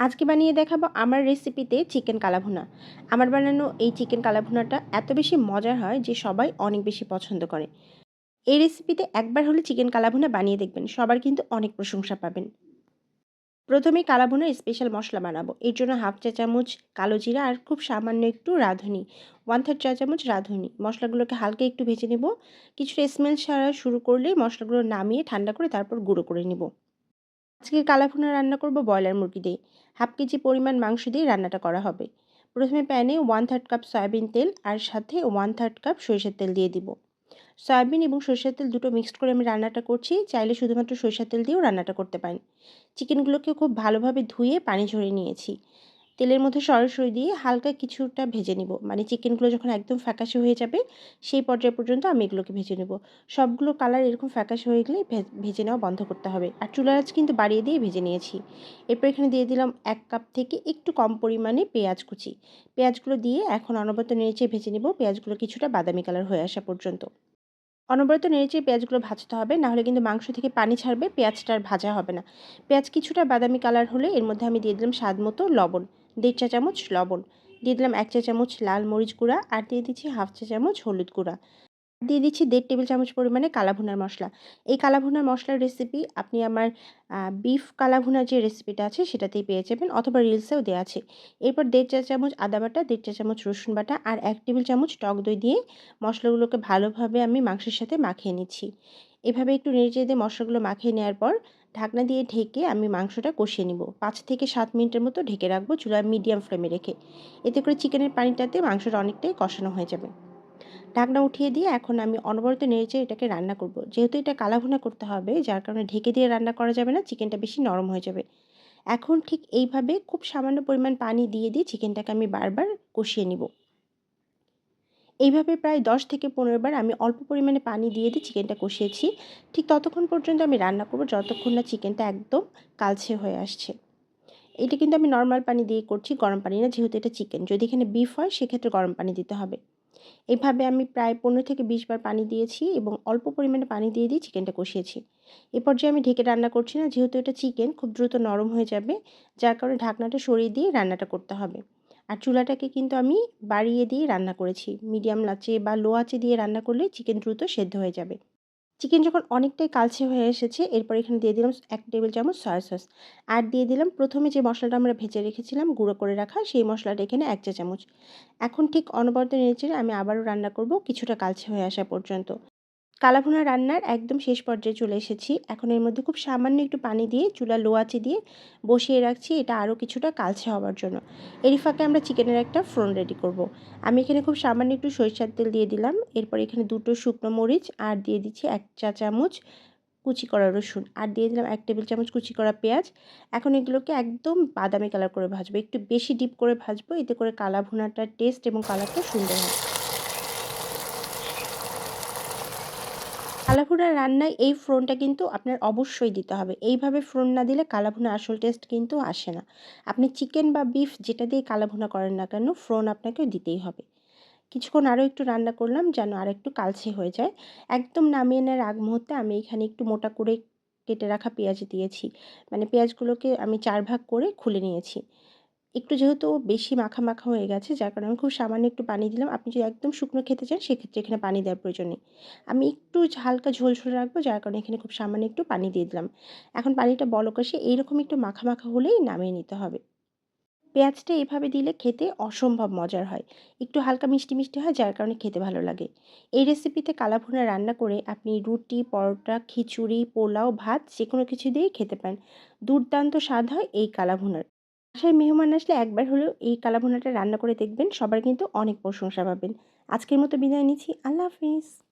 আজকে বানিয়ে দেখাবো আমার রেসিপিতে চিকেন কালাভুনা। আমার বানানো এই চিকেন কালাভুনাটা এত বেশি মজার হয় যে সবাই অনেক বেশি পছন্দ করে। এই রেসিপিতে একবার হলে চিকেন কালাভুনা বানিয়ে দেখবেন, সবার কিন্তু অনেক প্রশংসা পাবেন। প্রথমে কালাভুনার স্পেশাল মশলা বানাবো। এর জন্য হাফ চা চামচ কালো জিরা আর খুব সামান্য একটু রাঁধুনি। ওয়ান থার্ড চা চামচ রাঁধুনি। মশলাগুলোকে হালকা একটু ভেজে নেব। কিছুটা স্মেল ছাড়া শুরু করলে মশলাগুলো নামিয়ে ঠান্ডা করে তারপর গুঁড়ো করে নিব। আজকে কালাভুনা রান্না করব ব্রয়লার মুরগি দিয়ে। হাফ কেজি পরিমাণ মাংস দিয়ে রান্নাটা করা হবে। প্রথমে প্যানে ওয়ান থার্ড কাপ সয়াবিন তেল আর সাথে ওয়ান থার্ড কাপ সরিষার তেল দিয়ে দিব। সয়াবিন এবং সরিষার তেল দুটো মিক্সড করে আমি রান্নাটা করছি, চাইলে শুধুমাত্র সরিষার তেল দিয়েও রান্নাটা করতে পারেন। চিকেনগুলোকে খুব ভালোভাবে ধুয়ে পানি ঝরিয়ে নিয়েছি। তেলের মধ্যে সরাসরি দিয়ে হালকা কিছুটা ভেজে নিব। মানে চিকেনগুলো যখন একদম ফ্যাকাশে হয়ে যাবে, সেই পর্যায় পর্যন্ত আমি এগুলোকে ভেজে নেব। সবগুলো কালার এরকম ফ্যাকাশে হয়ে গেলে ভেজে নেওয়া বন্ধ করতে হবে। আর চুলার আঁচ কিন্তু বাড়িয়ে দিয়ে ভেজে নিয়েছি। এরপর এখানে দিয়ে দিলাম এক কাপ থেকে একটু কম পরিমাণে পেঁয়াজ কুচি। পেঁয়াজগুলো দিয়ে এখন অনবরত নেড়েচে ভেজে নেব। পেঁয়াজগুলো কিছুটা বাদামি কালার হয়ে আসা পর্যন্ত। অনবরত নেড়েচে পেঁয়াজগুলো ভাজতে হবে নাহলে কিন্তু মাংস থেকে পানি ছাড়বে, পেঁয়াজটা আর ভাজা হবে না। পেঁয়াজ কিছুটা বাদামি কালার হলে এর মধ্যে আমি দিয়ে দিলাম স্বাদ মতো লবণ। দেড় চা চামচ লবণ, দিয়ে দিলাম এক চা চামচ লাল মরিচ গুঁড়া আর দিয়ে দিচ্ছি হাফ চা চামচ হলুদ গুঁড়া। দিয়ে দিচ্ছি দেড় টেবিল চামচ পরিমাণে কালাভুনার মশলা। এই কালাভুনার মশলার রেসিপি আপনি আমার বিফ কালাভুনার যে রেসিপিটা আছে সেটাতেই পেয়ে যাবেন অথবা রিলসেও দেওয়া আছে। এরপর দেড় চা চামচ আদা বাটা, দেড় চা চামচ রসুন বাটা আর এক টেবিল চামচ টক দই দিয়ে মশলাগুলোকে ভালোভাবে আমি মাংসের সাথে মাখিয়ে নিচ্ছি। এভাবে একটু নেড়ে দিয়ে মশলাগুলো মাখিয়ে নেওয়ার পর ঢাকনা দিয়ে ঢেকে আমি মাংসটা কষিয়ে নিব। পাঁচ থেকে সাত মিনিটের মতো ঢেকে রাখব চুলার মিডিয়াম ফ্লেমে রেখে। এতে করে চিকেনের পানিটাতে মাংসটা অনেকটাই কষানো হয়ে যাবে। ঢাকনা উঠিয়ে দিয়ে এখন আমি অনবরত নেড়েচে এটাকে রান্না করব। যেহেতু এটা কালাভুনা করতে হবে, যার কারণে ঢেকে দিয়ে রান্না করা যাবে না, চিকেনটা বেশি নরম হয়ে যাবে। এখন ঠিক এইভাবে খুব সামান্য পরিমাণ পানি দিয়ে দিয়ে চিকেনটাকে আমি বারবার কষিয়ে নিব। এইভাবে প্রায় দশ থেকে পনেরো বার আমি অল্প পরিমাণে পানি দিয়ে দিয়ে চিকেনটা কষিয়েছি। ঠিক ততক্ষণ পর্যন্ত আমি রান্না করব, যতক্ষণ না চিকেনটা একদম কালছে হয়ে আসছে। এটা কিন্তু আমি নর্মাল পানি দিয়ে করছি, গরম পানি না, যেহেতু এটা চিকেন। যদি এখানে বিফ হয়, সেক্ষেত্রে গরম পানি দিতে হবে। এভাবে আমি প্রায় পনেরো থেকে বিশ বার পানি দিয়েছি এবং অল্প পরিমাণে পানি দিয়ে দিয়ে চিকেনটা কষিয়েছি। এ পর্যায়ে আমি ঢেকে রান্না করছি না, যেহেতু এটা চিকেন, খুব দ্রুত নরম হয়ে যাবে, যার কারণে ঢাকনাটা সরিয়ে দিয়ে রান্নাটা করতে হবে। আর চুলাটাকে কিন্তু আমি বাড়িয়ে দিয়ে রান্না করেছি। মিডিয়াম লাচে বা লো আঁচে দিয়ে রান্না করলে চিকেন দ্রুত সেদ্ধ হয়ে যাবে। চিকেন যখন অনেকটাই কালচে হয়ে এসেছে, এরপর এখানে দিয়ে দিলাম এক টেবিল চামচ সয়া সস। আর দিয়ে দিলাম প্রথমে যে মশলাটা আমরা ভেজে রেখেছিলাম, গুঁড়ো করে রাখা, সেই মশলাটা এখানে এক চা চামচ এখন ঠিক অনবরত নেড়েচেড়ে আমি আবারও রান্না করব কিছুটা কালচে হয়ে আসা পর্যন্ত। কালাভুনা রান্নার একদম শেষ পর্যায়ে চলে এসেছি। এখন এর মধ্যে খুব সামান্য একটু পানি দিয়ে, চুলা লো দিয়ে বসিয়ে রাখছি। এটা আরও কিছুটা কালচে হওয়ার জন্য। এরই ফাঁকে আমরা চিকেনের একটা ফ্রন রেডি করব। আমি এখানে খুব সামান্য একটু সরিষার তেল দিয়ে দিলাম। এরপর এখানে দুটো শুকনো মরিচ আর দিয়ে দিচ্ছি এক চা চামচ কুচি করা রসুন। আর দিয়ে দিলাম এক টেবিল চামচ কুচি করা পেঁয়াজ। এখন এগুলোকে একদম বাদামি কালার করে ভাজবো। একটু বেশি ডিপ করে ভাজবো। এতে করে কালা ভুনাটার টেস্ট এবং কালারটা সুন্দর হয়। কালাভুনা রান্নায় এই ফ্রনটা কিন্তু আপনার অবশ্যই দিতে হবে। এইভাবে ফ্রন না দিলে কালাভুনা আসল টেস্ট কিন্তু আসে না। আপনি চিকেন বা বিফ যেটা দিয়ে কালাভুনা করেন না কেন ফ্রন আপনাকে দিতেই হবে। কিছুক্ষণ আরও একটু রান্না করলাম যেন আর একটু কালচে হয়ে যায়। একদম নামিয়ে নেওয়ার আগ মুহূর্তে আমি এখানে একটু মোটা করে কেটে রাখা পেঁয়াজ দিয়েছি। মানে পেঁয়াজগুলোকে আমি চার ভাগ করে খুলে নিয়েছি। একটু যেহেতু বেশি মাখা মাখা হয়ে গেছে, যার কারণে আমি খুব সামান্য একটু পানি দিলাম। আপনি যদি একদম শুকনো খেতে চান, সেক্ষেত্রে এখানে পানি দেওয়ার প্রয়োজন নেই। আমি একটু হালকা ঝোল ঝোল রাখব, যার কারণে এখানে খুব সামান্য একটু পানি দিয়ে দিলাম। এখন পানিটা বলক আসে, এইরকম একটু মাখা মাখা হলেই নামিয়ে নিতে হবে। পেঁয়াজটা এভাবে দিলে খেতে অসম্ভব মজার হয়। একটু হালকা মিষ্টি মিষ্টি হয়, যার কারণে খেতে ভালো লাগে। এই রেসিপিতে কালাভুনা রান্না করে আপনি রুটি, পরোটা, খিচুড়ি, পোলাও, ভাত যে কোনো কিছু দিয়েই খেতে পারেন। দুর্দান্ত স্বাদ হয় এই কালাভুনার। বাসায় মেহমান আসলে একবার হলেও এই কালাভোনাটা রান্না করে দেখবেন, সবার কিন্তু অনেক প্রশংসা পাবেন। আজকের মতো বিদায় নিচ্ছি। আল্লাহ হাফিজ।